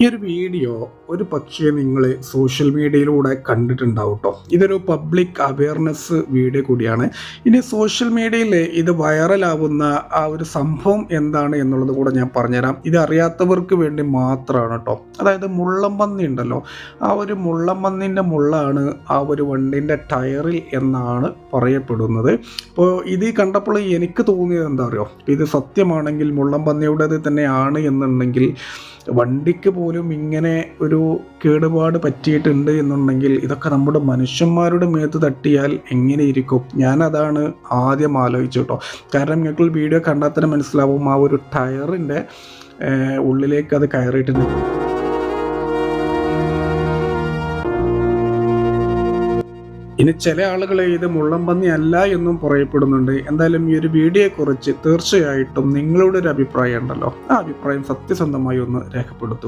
ഈ ഒരു വീഡിയോ ഒരു പക്ഷേ നിങ്ങൾ സോഷ്യൽ മീഡിയയിലൂടെ കണ്ടിട്ടുണ്ടാവും ഇതൊരു പബ്ലിക് അവയർനെസ് വീഡിയോ കൂടിയാണ്. ഇനി സോഷ്യൽ മീഡിയയിൽ ഇത് വൈറലാവുന്ന ആ ഒരു സംഭവം എന്താണ് എന്നുള്ളത് കൂടെ ഞാൻ പറഞ്ഞുതരാം. ഇത് അറിയാത്തവർക്ക് വേണ്ടി മാത്രമാണ് കേട്ടോ അതായത് മുള്ളംപന്നി ഉണ്ടല്ലോ ആ ഒരു മുള്ളംപന്നിന്റെ മുള്ളാണ് ആ ഒരു വണ്ടിന്റെ ടയറിൽ എന്നാണ് പറയപ്പെടുന്നത്. അപ്പോൾ ഇത് കണ്ടപ്പോൾ എനിക്ക് തോന്നിയത് എന്താ അറിയോ? ഇത് സത്യമാണെങ്കിൽ മുള്ളംപന്നിയുടേത് തന്നെയാണ് എന്നുണ്ടെങ്കിൽ വണ്ടിക്ക് പോലും ഇങ്ങനെ ഒരു കേടുപാട് പറ്റിയിട്ടുണ്ട് എന്നുണ്ടെങ്കിൽ ഇതൊക്കെ നമ്മുടെ മനുഷ്യന്മാരുടെ മേത്ത് തട്ടിയാൽ എങ്ങനെയിരിക്കും? ഞാനതാണ് ആദ്യം ആലോചിച്ചു കേട്ടോ. കാരണം നിങ്ങൾക്ക് വീഡിയോ കണ്ടാൽ തന്നെ മനസ്സിലാവും ആ ഒരു ടയറിന്റെ ഉള്ളിലേക്ക് അത് കയറിയിട്ടുണ്ട് ഇനി ചില ആളുകൾ ഇത് മുള്ളംപന്നി അല്ല എന്നും പറയപ്പെടുന്നുണ്ട്. എന്തായാലും ഈ ഒരു വീഡിയോയെക്കുറിച്ച് തീർച്ചയായിട്ടും നിങ്ങളുടെ ഒരു അഭിപ്രായം ഉണ്ടല്ലോ. ആ അഭിപ്രായം സത്യസന്ധമായി ഒന്ന് രേഖപ്പെടുത്തുക.